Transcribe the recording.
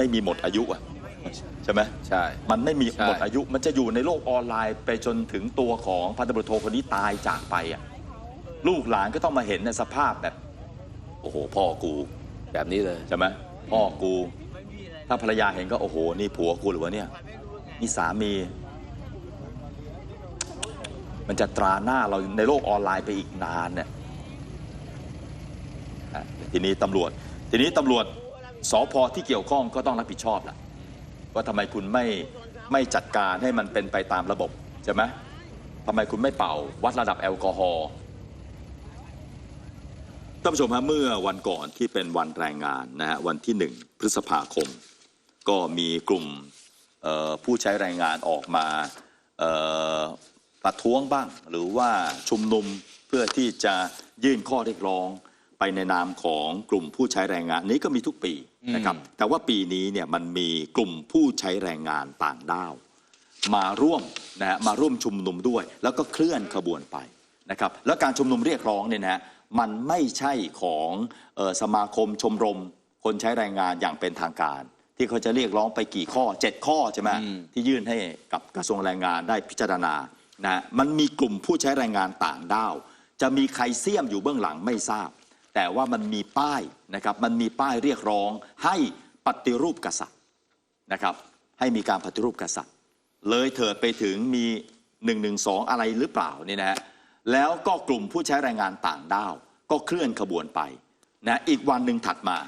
ไม่มีหมดอายุอะใช่ไหมใช่ มันไม่มีใช่หมดอายุ มันจะอยู่ในโลกออนไลน์ไปจนถึงตัวของพันตำรวจโทคนนี้ตายจากไปอะลูกหลานก็ต้องมาเห็นในสภาพแบบ โอ้โห พ่อกูแบบนี้เลยใช่ไหมพ่อกู ถ้าภรรยาเห็นก็โอ้โห นี่ผัวกูหรือวะเนี่ยนี่สามี มันจะตราหน้าเราในโลกออนไลน์ไปอีกนานเนี่ยอะทีนี้ตำรวจ ทีนี้ตำรวจ สพที่เกี่ยวข้องก็ต้องรับผิดชอบแหละว่าทำไมคุณไม่ไม่จัดการให้มันเป็นไปตามระบบใช่ไหมทำไมคุณไม่เป่าวัดระดับแอลกอฮอล์ท่านผู้ชมฮะเมื่อวันก่อนที่เป็นวันแรงงานนะฮะวันที่หนึ่งพฤษภาคม ก็มีกลุ่มผู้ใช้แรงงานออกมาประท้วงบ้าง หรือว่าชุมนุมเพื่อที่จะยื่นข้อเรียกร้อง ไปในนามของกลุ่มผู้ใช้แรงงานนี้ก็มีทุกปีนะครับแต่ว่าปีนี้เนี่ยมันมีกลุ่มผู้ใช้แรงงานต่างด้าว มาร่วมนะฮะมาร่วมชุมนุมด้วย แล้วก็เคลื่อนขบวนไปนะครับแล้วการชุมนุมเรียกร้องเนี่ยนะฮะมันไม่ใช่ของเออสมาคมชมรม คนใช้แรงงานอย่างเป็นทางการ ที่เขาจะเรียกร้องไปกี่ข้อ 7 ข้อใช่ไหมที่ยื่นให้กับกระทรวงแรงงานได้พิจารณานะฮะมันมีกลุ่มผู้ใช้แรงงานต่างด้าว จะมีใครเสี่ยมอยู่เบื้องหลังไม่ทราบ แต่ว่ามันมีป้ายนะครับมันมีป้ายเรียกร้องให้ปฏิรูปกษัตริย์นะครับให้มีการปฏิรูปกษัตริย์ เลยเถิดไปถึงมี1นึอะไรหรือเปล่าเนี่ยนะฮะแล้วก็กลุ่มผู้ใช้แรงงานต่างด้าว ก็เคลื่อนขบวนไปนะอีกวันหนึ่งถัดมา